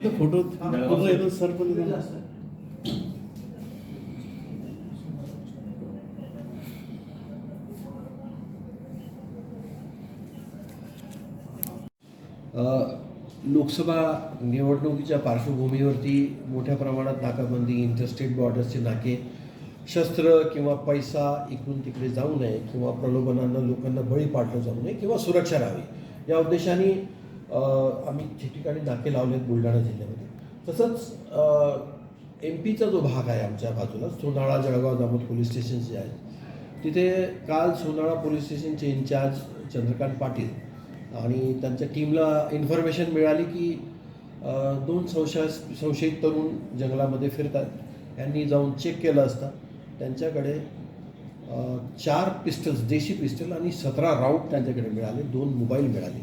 Photo पूर्ण येतो sir पण लोकसभा निवडणुकीच्या पार्श्वभूमीवरती मोठ्या प्रमाणात नाकाबंदी इंटरस्टेट बॉर्डर्सचे नाके शस्त्र किंवा पैसा इकडून तिकडे जाऊ नये किंवा प्रलोभनांना लोकांना बळी पाडलं जाऊ नये किंवा सुरक्षा राहावी. या उद्देशाने आम्ही ठिकठिकाणी नाके लावलेत बुलढाणा जिल्ह्यामध्ये तसंच एम पीचा जो भाग आहे आमच्या बाजूला सोनाळा जळगाव दामोद पोलीस स्टेशन जे आहेत तिथे काल सोनाळा पोलीस स्टेशनचे इन्चार्ज चंद्रकांत पाटील आणि त्यांच्या टीमला इन्फॉर्मेशन मिळाली की दोन संशया संशयित तरुण जंगलामध्ये फिरतात. यांनी जाऊन चेक केलं असता. त्यांच्याकडे चार पिस्टल्स देशी पिस्टल आणि सतरा राऊंड त्यांच्याकडे मिळाले दोन मोबाईल मिळाले.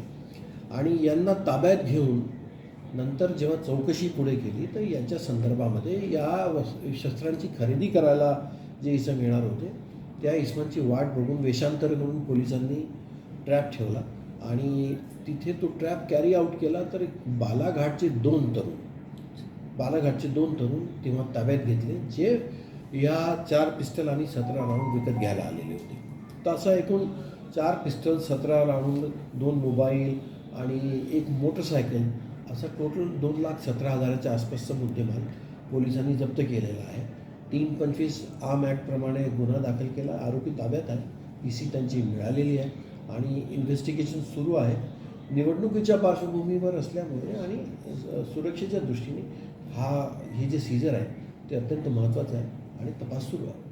आणि यांना ताब्यात घेऊन नंतर जेव्हा चौकशी पुढे केली तर यांच्या संदर्भामध्ये या वस शस्त्रांची खरेदी करायला जे इसम येणार होते त्या इसमांची वाट बघून वेषांतर करून पोलिसांनी ट्रॅप ठेवला. आणि तिथे तो ट्रॅप कॅरी आऊट केला तर बालाघाटचे दोन तरुण बालाघाटचे दोन तरुण तेव्हा ताब्यात घेतले जे या चार पिस्टल आणि सतरा राऊंड विकत घ्यायला आलेले होते. तर एकूण चार पिस्टल सतरा राऊंड दोन मोबाईल आणि एक मोटरसायकल असा टोटल दोन लाख सतरा हजाराच्या आसपासचा मुद्देमाल पोलिसांनी जप्त केलेला आहे. तीन पंचवीस आम ॲक्टप्रमाणे गुन्हा दाखल केला. आरोपी ताब्यात आहे पी सी त्यांची मिळालेली आहे. आणि इन्व्हेस्टिगेशन सुरू आहे. निवडणुकीच्या पार्श्वभूमीवर असल्यामुळे आणि सुरक्षेच्या दृष्टीने हा हे जे सीजर आहे ते अत्यंत महत्त्वाचं आहे आणि तपास सुरू आहे.